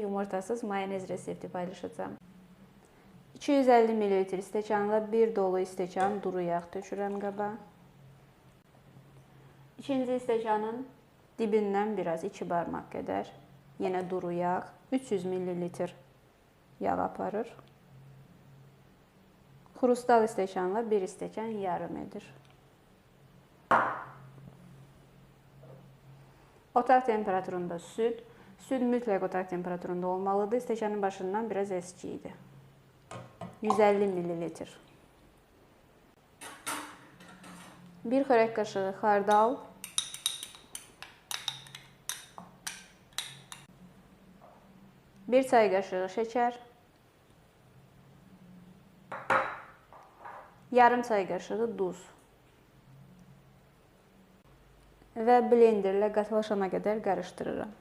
yumurtasız mayonez resepti paylaşacağım. 250 ml stəkanla 1 dolu stəkan duru yağ tökürəm qaba. İkinci stəkanın dibindən biraz 2 barmaq qədər yenə duru yağ, 300 ml yağ aparır. Xrustal stəkanla 1 stəkan yarım edir. Otaq temperaturunda süd. Süd mütləq otaq temperaturunda olmalıdır. Stəkanın başından biraz əski idi. 150 ml. 1 xörək qaşığı xardal, 1 çay qaşığı şəkər, yarım çay qaşığı duz və blenderlə qatılaşana qədər qarışdırıram.